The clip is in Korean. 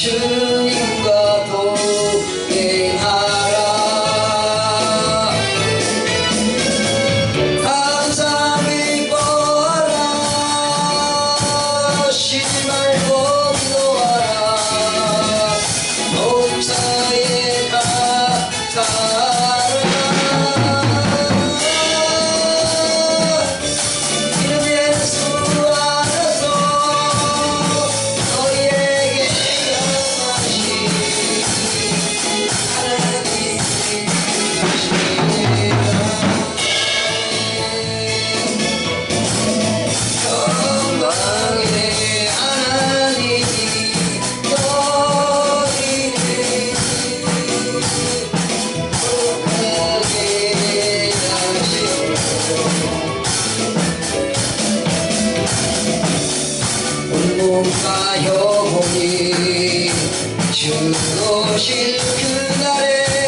주님과 동행하라. 당장 기뻐하라. 쉬지 말고 ように主のしくなれ。